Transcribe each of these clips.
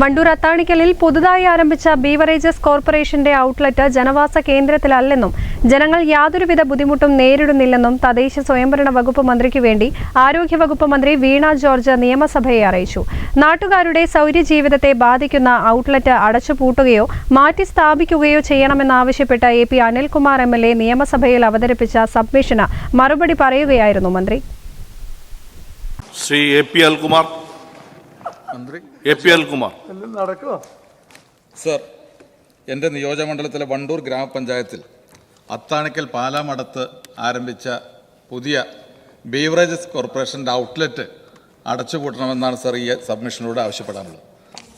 Wandoor അത്താണിക്കലിൽ പുതുതായി ആരംഭിച്ച beverages കോർപ്പറേഷന്റെ ഔട്ട്ലെറ്റ് ജനവാസ കേന്ദ്രത്തിലല്ലെന്നും ജനങ്ങൾ യാതൊരുവിധ ബുദ്ധിമുട്ടും നേരിടുന്നില്ലെന്നും തദ്ദേശ സ്വയംഭരണ വകുപ്പ് മന്ത്രിക്ക് വേണ്ടി ആരോഗ്യ വകുപ്പ് മന്ത്രി വീണ ജോർജ് നിയമസഭയെ അറിയിച്ചു. നാട്ടുകാരുടെ സൗര്യജീവിതത്തെ ബാധിക്കുന്ന ഔട്ട്ലെറ്റ് അടച്ചുപൂട്ടുകയോ മാറ്റി സ്ഥാപിക്കുകയോ ചെയ്യണമെന്നാവശ്യപ്പെട്ട് A P Anilkumar M L A നിയമസഭയിൽ അവതരിപ്പിച്ച സബ്മിഷന് മറുപടി പറയുകയായിരുന്നു മന്ത്രി. ശ്രീ എ പി അൽകുമാർ മന്ത്രി. എ പി അൽകുമാർ സർ എന്റെ നിയോജകമണ്ഡലത്തിലെ വണ്ടൂർ ഗ്രാമപഞ്ചായത്തിൽ അത്താണിക്കൽ പാലാമടത്ത് ആരംഭിച്ച പുതിയ ബീവറേജസ് കോർപ്പറേഷന്റെ ഔട്ട്ലെറ്റ് അടച്ചുപൂട്ടണമെന്നാണ് സർ ഈ സബ്മിഷനിലൂടെ ആവശ്യപ്പെടാനുള്ളത്.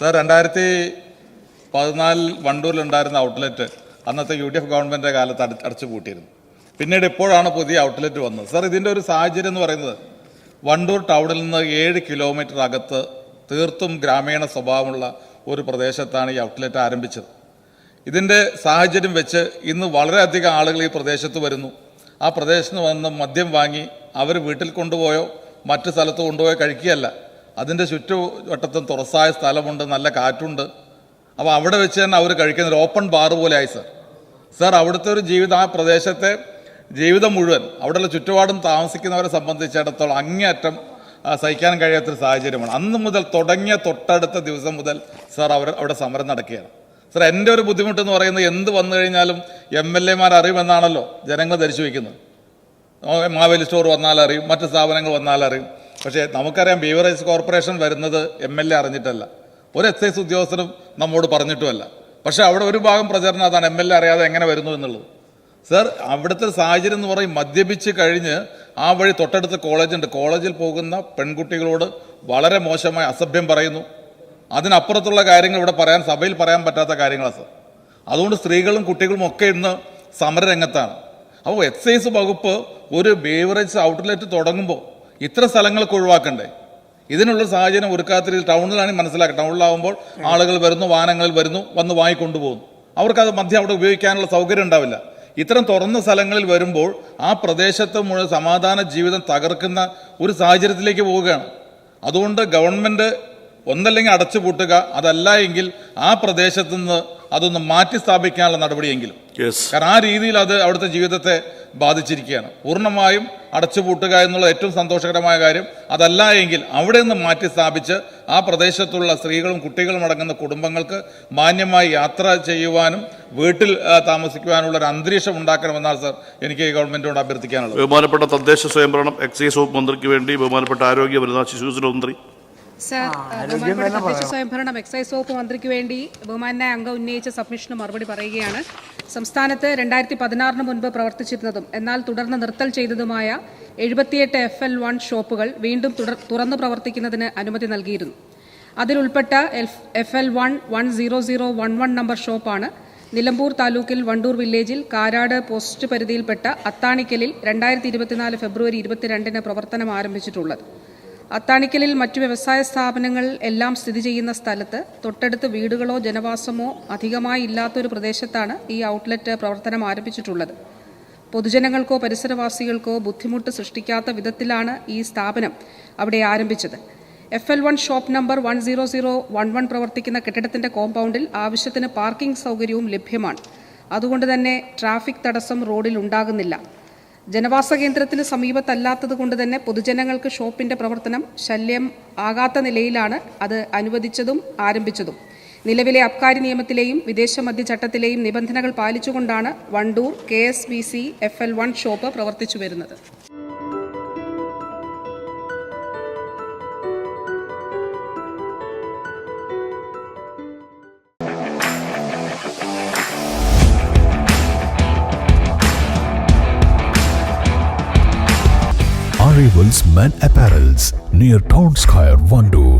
സർ രണ്ടായിരത്തി പതിനാലിൽ വണ്ടൂരിലുണ്ടായിരുന്ന ഔട്ട്ലെറ്റ് അന്നത്തെ യു ഡി എഫ് ഗവൺമെന്റിന്റെ കാലത്ത് അട അടച്ചുപൂട്ടിയിരുന്നു. പിന്നീട് ഇപ്പോഴാണ് പുതിയ ഔട്ട്ലെറ്റ് വന്നത്. സർ ഇതിന്റെ ഒരു സാഹചര്യം എന്ന് പറയുന്നത് വണ്ടൂർ ടൗണിൽ നിന്ന് ഏഴ് കിലോമീറ്റർ അകത്ത് തീർത്തും ഗ്രാമീണ സ്വഭാവമുള്ള ഒരു പ്രദേശത്താണ് ഈ ഔട്ട്ലെറ്റ് ആരംഭിച്ചത്. ഇതിന്റെ സാഹചര്യം വെച്ച് ഇന്ന് വളരെയധികം ആളുകൾ ഈ പ്രദേശത്ത് വരുന്നു. ആ പ്രദേശത്ത് വന്ന് മദ്യം വാങ്ങി അവർ വീട്ടിൽ കൊണ്ടുപോയോ മറ്റു സ്ഥലത്ത് കൊണ്ടുപോയോ കഴിക്കുകയല്ല. അതിന്റെ ചുറ്റുവട്ടത്തും തുറസായ സ്ഥലമുണ്ട് നല്ല കാറ്റുണ്ട്. അപ്പോൾ അവിടെ വെച്ച് തന്നെ അവർ കഴിക്കുന്ന ഒരു ഓപ്പൺ ബാർ പോലെയായി സർ സർ അവിടുത്തെ ഒരു ജീവിതം ആ പ്രദേശത്തെ ജീവിതം മുഴുവൻ അവിടെയുള്ള ചുറ്റുപാടും താമസിക്കുന്നവരെ സംബന്ധിച്ചിടത്തോളം അങ്ങേയറ്റം സഹിക്കാൻ കഴിയാത്തൊരു സാഹചര്യമാണ്. അന്ന് മുതൽ തുടങ്ങിയ തൊട്ടടുത്ത ദിവസം മുതൽ സാർ അവർ അവിടെ സമരം നടക്കുകയാണ്. സാർ എന്റെ ഒരു ബുദ്ധിമുട്ട് എന്ന് പറയുന്നത് എന്ത് വന്നു കഴിഞ്ഞാലും എം എൽ എമാർ അറിയുമെന്നാണല്ലോ ജനങ്ങൾ ധരിച്ചു വയ്ക്കുന്നത് മാവേലി സ്റ്റോർ വന്നാൽ അറിയും മറ്റ് സ്ഥാപനങ്ങൾ വന്നാൽ അറിയും. പക്ഷേ നമുക്കറിയാം ബീവറേജ് കോർപ്പറേഷൻ വരുന്നത് എം എൽ എ അറിഞ്ഞിട്ടല്ല. ഒരു എക്സൈസ് ഉദ്യോഗസ്ഥരും നമ്മോട് പറഞ്ഞിട്ടുമല്ല. പക്ഷേ അവിടെ ഒരു ഭാഗം പ്രചരണം അതാണ് എം എൽ എ അറിയാതെ എങ്ങനെ വരുന്നു എന്നുള്ളത്. സർ അവിടുത്തെ സാഹചര്യം എന്ന് പറയും മദ്യപിച്ച് കഴിഞ്ഞ് ആ വഴി തൊട്ടടുത്ത് കോളേജുണ്ട്. കോളേജിൽ പോകുന്ന പെൺകുട്ടികളോട് വളരെ മോശമായ അസഭ്യം പറയുന്നു. അതിനപ്പുറത്തുള്ള കാര്യങ്ങൾ ഇവിടെ പറയാൻ സഭയിൽ പറയാൻ പറ്റാത്ത കാര്യങ്ങളാണ് സർ. അതുകൊണ്ട് സ്ത്രീകളും കുട്ടികളും ഒക്കെ ഇന്ന് സമരരംഗത്താണ്. അപ്പോൾ എക്സൈസ് വകുപ്പ് ഒരു ബേവറേജ് ഔട്ട്ലെറ്റ് തുടങ്ങുമ്പോൾ ഇത്ര സ്ഥലങ്ങൾക്ക് ഒഴിവാക്കണ്ടേ? ഇതിനുള്ള സാഹചര്യം ഒരുക്കാത്ത രീതിയിൽ ടൗണിലാണ് മനസ്സിലാക്കുക ടൗണിലാവുമ്പോൾ ആളുകൾ വരുന്നു വാഹനങ്ങളിൽ വരുന്നു വന്ന് വാങ്ങിക്കൊണ്ടുപോകുന്നു. അവർക്കത് മദ്യം അവിടെ ഉപയോഗിക്കാനുള്ള സൗകര്യം ഉണ്ടാവില്ല. ഇത്തരം തുറന്ന സ്ഥലങ്ങളിൽ വരുമ്പോൾ ആ പ്രദേശത്ത് മുഴുവൻ സമാധാന ജീവിതം തകർക്കുന്ന ഒരു സാഹചര്യത്തിലേക്ക് പോവുകയാണ്. അതുകൊണ്ട് ഗവൺമെന്റ് ഒന്നല്ലെങ്കിൽ അടച്ചുപൂട്ടുക അതല്ല എങ്കിൽ ആ പ്രദേശത്ത് നിന്ന് അതൊന്ന് മാറ്റി സ്ഥാപിക്കാനുള്ള നടപടിയെങ്കിലും. കാരണം ആ രീതിയിൽ അത് അവിടുത്തെ ജീവിതത്തെ ബാധിച്ചിരിക്കുകയാണ്. പൂർണമായും അടച്ചുപൂട്ടുക എന്നുള്ള ഏറ്റവും സന്തോഷകരമായ കാര്യം അതല്ല എങ്കിൽ അവിടെ നിന്ന് മാറ്റി സ്ഥാപിച്ച് ആ പ്രദേശത്തുള്ള സ്ത്രീകളും കുട്ടികളും അടങ്ങുന്ന കുടുംബങ്ങൾക്ക് മാന്യമായി യാത്ര ചെയ്യുവാനും വീട്ടിൽ താമസിക്കുവാനുള്ള ഒരു അന്തരീക്ഷം ഉണ്ടാക്കണമെന്നാണ് സർ എനിക്ക് ഗവൺമെന്റിനോട് അഭ്യർത്ഥിക്കാനുള്ളത്. ബഹുമാനപ്പെട്ട തദ്ദേശ സ്വയംഭരണം എക്സൈസ് വകുപ്പ് മന്ത്രിക്ക് വേണ്ടി ബഹുമാനപ്പെട്ട ആരോഗ്യ വനിതാ ശിശുവിന മന്ത്രി. സർ ബഹുമാനപ്പെട്ട തദ്ദേശ സ്വയംഭരണം എക്സൈസ് വകുപ്പ് മന്ത്രിക്ക് വേണ്ടി ബഹുമാനായ അംഗം ഉന്നയിച്ച സബ്മിഷന് മറുപടി പറയുകയാണ്. സംസ്ഥാനത്ത് രണ്ടായിരത്തി പതിനാറിന് മുൻപ് പ്രവർത്തിച്ചിരുന്നതും എന്നാൽ തുടർന്ന് നിർത്തൽ ചെയ്തതുമായ എഴുപത്തിയെട്ട് എഫ് എൽ വൺ ഷോപ്പുകൾ വീണ്ടും തുറന്നു പ്രവർത്തിക്കുന്നതിന് അനുമതി നൽകിയിരുന്നു. അതിലുൾപ്പെട്ട F L one one zero zero one one number ഷോപ്പാണ് നിലമ്പൂർ താലൂക്കിൽ വണ്ടൂർ വില്ലേജിൽ കാരാട് പോസ്റ്റ് പരിധിയിൽപ്പെട്ട അത്താണിക്കലിൽ രണ്ടായിരത്തി ഇരുപത്തിനാല് ഫെബ്രുവരി ഇരുപത്തിരണ്ടിന് പ്രവർത്തനം ആരംഭിച്ചിട്ടുള്ളത്. അത്താണിക്കലിൽ മറ്റു വ്യവസായ സ്ഥാപനങ്ങൾ എല്ലാം സ്ഥിതി ചെയ്യുന്ന സ്ഥലത്ത് തൊട്ടടുത്ത് വീടുകളോ ജനവാസമോ അധികമായി ഇല്ലാത്തൊരു പ്രദേശത്താണ് ഈ ഔട്ട്ലെറ്റ് പ്രവർത്തനം ആരംഭിച്ചിട്ടുള്ളത്. പൊതുജനങ്ങൾക്കോ പരിസരവാസികൾക്കോ ബുദ്ധിമുട്ട് സൃഷ്ടിക്കാത്ത വിധത്തിലാണ് ഈ സ്ഥാപനം അവിടെ ആരംഭിച്ചത്. F L one shop number one zero zero one one പ്രവർത്തിക്കുന്ന കെട്ടിടത്തിന്റെ കോമ്പൗണ്ടിൽ ആവശ്യത്തിന് പാർക്കിംഗ് സൗകര്യവും ലഭ്യമാണ്. അതുകൊണ്ട് തന്നെ ട്രാഫിക് തടസ്സം റോഡിൽ ഉണ്ടാകുന്നില്ല. ജനവാസ കേന്ദ്രത്തിന് സമീപത്തല്ലാത്തത് കൊണ്ട് തന്നെ പൊതുജനങ്ങൾക്ക് ഷോപ്പിന്റെ പ്രവർത്തനം ശല്യം ആകാത്ത നിലയിലാണ് അത് അനുവദിച്ചതും ആരംഭിച്ചതും. നിലവിലെ അബ്കാരി നിയമത്തിലെയും വിദേശ മദ്യ ചട്ടത്തിലെയും നിബന്ധനകൾ പാലിച്ചുകൊണ്ടാണ് Wandoor K S B C F L one shop പ്രവർത്തിച്ചു വരുന്നത്. Arrivals Men Apparels near Town Square, Vandoor.